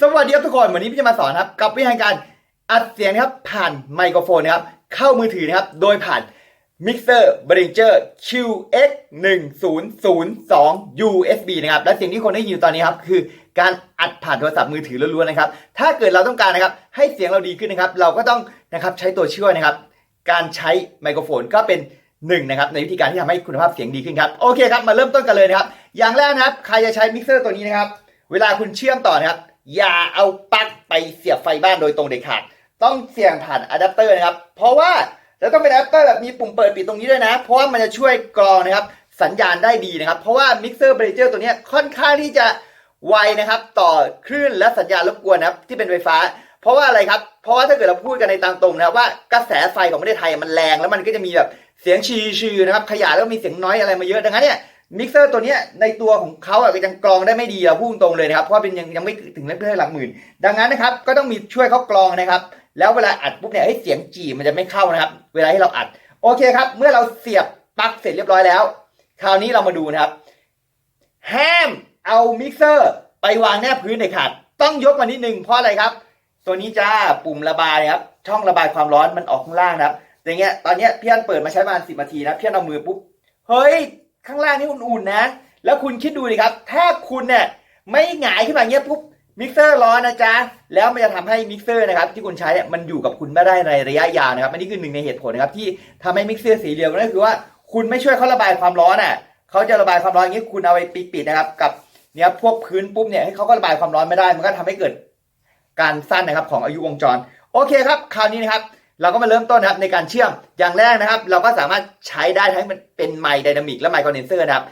สวัสดีครับทุกคน วันนี้พี่จะมาสอนครับ กับวิธีการอัดเสียงนะครับผ่านไมโครโฟนนะครับ เข้ามือถือนะครับ โดยผ่าน Mixer b r i n g e r QX 1002 USB นะครับ และเสียงที่คนได้ยินอยู่ตอนนี้ครับ คือการอัดผ่านโทรศัพท์มือถือล้วนๆนะครับ ถ้าเกิดเราต้องการนะครับ ให้เสียงเราดีขึ้นนะครับ เราก็ต้องนะครับใช้ตัวช่วยนะครับ การใช้ไมโครโฟนก็เป็นหนึ่งนะครับในวิธีการที่ทำให้คุณภาพเสียงดีขึ้นครับโอเคครับมาเริ่มต้นกันเลยนะครับ อย่างแรกนะครับ ใครจะใช้มิกเซอร์ตัวนี้นะครับ เวลาคุณเชื่อมต่อนะครับ อย่าเอาปลั๊กไปเสียบไฟบ้านโดยตรงเด็ดขาด ต้องเสียงผ่านอะแดปเตอร์นะครับ เพราะว่าจะต้องเป็นอะแดปเตอร์แบบมีปุ่มเปิดปิดตรงนี้ด้วยนะ เพราะว่ามันจะช่วยกรองนะครับ สัญญาณได้ดีนะครับ เพราะว่ามิกเซอร์เบรเจอร์ตัวนี้ค่อนข้างที่จะไวนะครับ ต่อคลื่นและสัญญาณรบกวนนะครับ ที่เป็นไฟฟ้า เพราะว่าอะไรครับ เพราะว่าถ้าเกิดเราพูดกันในตามตรงนะครับว่ากระแสไฟของประเทศไทยมันแรงแล้วมันก็จะมีแบบเสียงชีชือนะครับขยายแล้วมีเสียงน้อยอะไรมาเยอะดังนั้นเนี่ย มิกเซอร์ตัวเนี้ยในตัวของเขาอะยังกรองได้ไม่ดีเราพูดตรงเลยนะครับ เพราะเป็นยังยังไม่ถึงเลขหลักหมื่น ดังนั้นนะครับก็ต้องมีช่วยเขากรองนะครับ แล้วเวลาอัดปุ๊บเนี่ยให้เสียงจีบมันจะไม่เข้านะครับ เวลาที่เราอัด โอเคครับ เมื่อเราเสียบปลั๊กเสร็จเรียบร้อยแล้ว คราวนี้เรามาดูนะครับห้ามเอามิกเซอร์ไปวางแนบพื้นเด็ดขาดต้องยกมานิดนึงเพราะอะไรครับ ตัวนี้จ้าปุ่มระบายครับช่องระบายความร้อนมันออกข้างล่างนะครับอย่างเงี้ยตอนเนี้ยพี่อันเปิดมาใช้ประมาณสิบนาทีนะพี่อันเอามือปุ๊บเฮ้ย ข้างล่างนี่อุ่นๆนะ แล้วคุณคิดดูดิครับ ถ้าคุณเนี่ยไม่หงายขึ้นมาเงี้ยปุ๊บมิกเซอร์ร้อนนะจ๊ะ แล้วมันจะทำให้มิกเซอร์นะครับที่คุณใช้เนี่ยมันอยู่กับคุณไม่ได้ในระยะยาวนะครับอันนี้คือหนึ่งในเหตุผลนะครับที่ทำให้มิกเซอร์สีเหลืองนั่นคือว่าคุณไม่ช่วยเขาระบายความร้อนอะเขาจะระบายความร้อนอย่างนี้คุณเอาไปปิดๆนะครับ กับเนี่ยพวกพื้นปุ๊บเนี่ยให้เขาก็ระบายความร้อนไม่ได้ มันก็ทำให้เกิดการสั้นนะครับของอายุวงจร โอเคครับ คราวนี้นะครับ เราก็มาเริ่มต้นนะครับในการเชื่อมอย่างแรกนะครับ เราก็สามารถใช้ได้ทั้งเป็นไมค์ไดนามิกและไมค์คอนเดนเซอร์นะครับ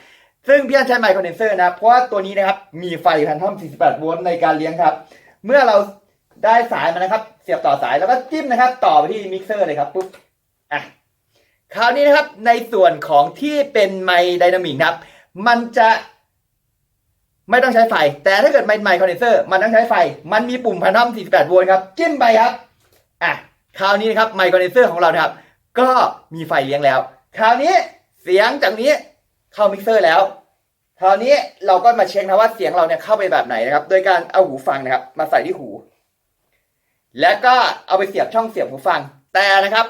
ซึ่งพี่อันใช้ไมค์คอนเดนเซอร์นะครับ เพราะว่าตัวนี้นะครับมีไฟแพนทอม 48 โวลต์ในการเลี้ยงครับ เมื่อเราได้สายมานะครับ เสียบต่อสายแล้วก็จิ้มนะครับ ต่อไปที่มิกเซอร์เลยครับปุ๊บอะคราวนี้นะครับในส่วนของที่เป็นไมค์ไดนามิกนะครับ มันจะไม่ต้องใช้ไฟ แต่ถ้าเกิดไมค์ไมค์คอนเดนเซอร์มันต้องใช้ไฟ มันมีปุ่มพันทอม 48 โวลต์ครับจิ้มไปครับอะ คราวนี้นะครับไมค์คอนเนเซอร์ของเรานะครับ ก็มีไฟเลี้ยงแล้ว คราวนี้เสียงจากนี้เข้ามิกเซอร์แล้ว คราวนี้เราก็มาเช็คนะว่าเสียงเราเนี่ยเข้าไปแบบไหนนะครับ โดยการเอาหูฟังนะครับ มาใส่ที่หู แล้วก็เอาไปเสียบช่องเสียบหูฟัง แต่นะครับ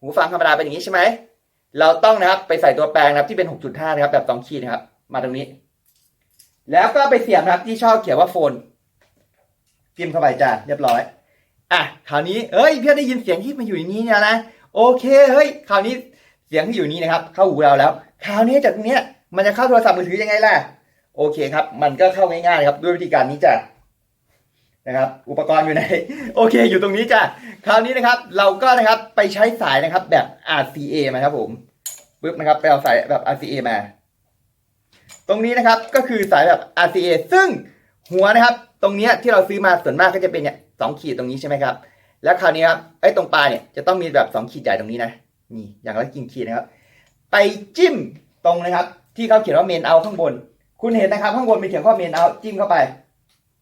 หูฟังธรรมดาเป็นอย่างนี้ใช่ไหม เราต้องนะครับไปใส่ตัวแปลงนะครับที่เป็น 6.5 นะครับแบบสองขีดนะครับ มาตรงนี้ แล้วก็ไปเสียบนะครับที่ชอบเขียนว่าโฟนพิมพ์เข้าไปจ้าเรียบร้อย อะคราวนี้เอ้ยเพื่อนได้ยินเสียงที่มันอยู่ในนี้เนี่ยนะโอเคเฮ้ยคราวนี้เสียงที่อยู่นี้นะครับ เข้าหูเราแล้ว คราวนี้จากตรงเนี้ยมันจะเข้าโทรศัพท์มือถือยังไงล่ะโอเคครับ มันก็เข้าง่ายๆครับ ด้วยวิธีการนี้จ้ะนะครับ อุปกรณ์อยู่ไหนโอเค อยู่ตรงนี้จ้ะคราวนี้นะครับ เราก็นะครับไปใช้สายนะครับแบบ RCA มาครับผมปึ๊บนะครับไปเอาสายแบบ RCA มา ตรงนี้นะครับก็คือสายแบบ RCA ซึ่งหัวนะครับ ตรงเนี้ยที่เราซื้อมาส่วนมากก็จะเป็นเนี่ย สองขีดตรงนี้ใช่ไหมครับ แล้วคราวนี้ครับไอ้ตรงปลายเนี่ยจะต้องมีแบบสองขีดใหญ่ตรงนี้นะนี่อย่างละกี่ขีดนะครับ ไปจิ้มตรงนะครับ ที่เขาเขียนว่าเมนเอาข้างบน คุณเห็นนะครับข้างบนมีเขียนว่าเมนเอาจิ้มเข้าไป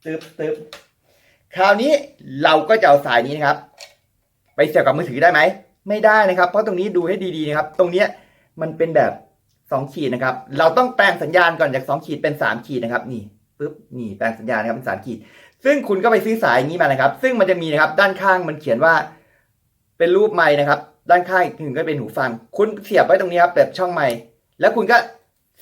ตึบตึบคราวนี้เราก็จะเอาสายนี้นะครับ ไปเสียบกับมือถือได้ไหมไม่ได้นะครับ เพราะตรงนี้ดูให้ดีๆนะครับ ตรงเนี้ยมันเป็นแบบสองขีดนะครับ เราต้องแปลงสัญญาณก่อนจากสองขีดเป็นสามขีดนะครับนี่ ปึ๊บนี่แปลงสัญญาณนะครับเป็นสามขีดซึ่งคุณก็ไปซื้อสายอย่างนี้มานะครับ ซึ่งมันจะมีนะครับด้านข้างมันเขียนว่า เป็นรูปไม้นะครับ ด้านข้างอีกหนึ่งก็เป็นหูฟัง คุณเสียบไว้ตรงนี้ครับแบบช่องไม้แล้วคุณก็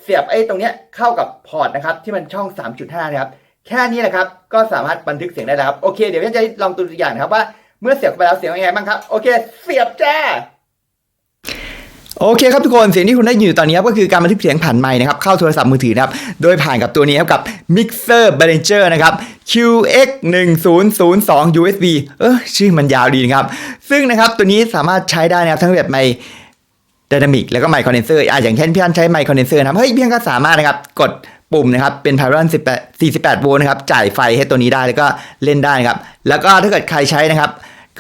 เสียบไอ้ตรงเนี้ยเข้ากับพอร์ตนะครับ ที่มันช่อง 3.5 นะครับ แค่นี้นะครับ ก็สามารถบันทึกเสียงได้แล้วครับ โอเค เดี๋ยวพี่จะลองตัวอย่างนะครับว่า เมื่อเสียบไปแล้วเสียงเป็นยังไงบ้างครับ โอเค เสียบจ้า โอเคครับทุกคนเสียงที่คุณได้ยินอยู่ตอนนี้ครับก็คือการบันทึกเสียงผ่านไมค์นะครับเข้าโทรศัพท์มือถือนะครับโดยผ่านกับตัวนี้ครับกับ Mixer b a l a n c e r นะครับ QX 1002 USB เออชื่อมันยาวดีนะครับ ซึ่งนะครับตัวนี้สามารถใช้ได้นะครับทั้งแบบไมค์ไดนามิกแล้วก็ไมค์คอนเดนเซอร์อะอย่างเช่นพี่อันใช้ไมค์คอนเดนเซอร์นะครับเฮ้ยพี่อันก็สามารถนะครับกดปุ่มนะครับเป็น p y r o n 18 48 โวลต์นะครับจ่ายไฟให้ตัวนี้ได้แล้วก็เล่นได้นะครับแล้วก็ถ้าเกิดใครใช้นะครับ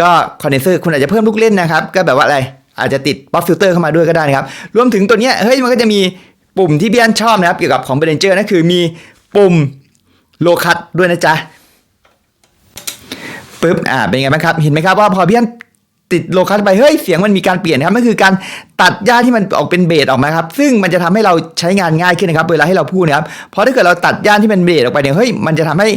ก็คอนเดนเซอร์คุณอาจจะเพิ่มลูกเล่นนะครับ ก็แบบว่าอะไร อาจจะติดป๊อปฟิลเตอร์เข้ามาด้วยก็ได้นะครับ รวมถึงตัวเนี้ยเฮ้ยมันก็จะมีปุ่มที่พี่อันชอบนะครับ เกี่ยวกับของเบรนเจอร์นั่นคือมีปุ่มโลคัตด้วยนะจ๊ะปึ๊บอ่าเป็นไงบ้างครับ เห็นไหมครับว่าพอพี่อัน ติดโลคัสไปเฮ้ยเสียงมันมีการเปลี่ยนครับนั่นคือการตัดหญ้าที่มันออกเป็นเบสออกมาครับซึ่งมันจะทำให้เราใช้งานง่ายขึ้นนะครับเวลาให้เราพูดนะครับเพราะถ้าเกิดเราตัดหญ้าที่มันเบสออกไปเนี่ยเฮ้ยมันจะทำให้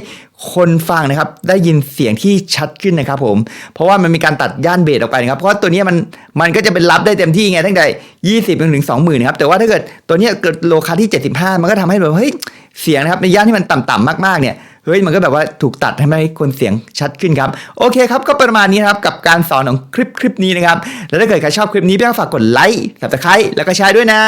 คนฟังนะครับได้ยินเสียงที่ชัดขึ้นนะครับผมเพราะว่ามันมีการตัดย่านเบสออกไปนะครับเพราะว่าตัวนี้มันมันก็จะเป็นรับได้เต็มที่ไงตั้งแต่20จนถึง20,000นะครับแต่ว่าถ้าเกิดตัวนี้เกิดโลคัสที่ 75 มันก็ทำให้แบบเฮ้ยเสียงนะครับในย่านที่มันต่ำๆมากๆเนี่ย เฮ้ยมันก็แบบว่าถูกตัดให้ไม่ให้คนเสียงชัดขึ้นครับ โอเคครับ ก็ประมาณนี้ครับกับการสอนของคลิปคลิปนี้นะครับ แล้วถ้าเกิดใครชอบคลิปนี้พี่ต้องฝากกดไลค์ subscribe แล้วก็แชร์ด้วยนะ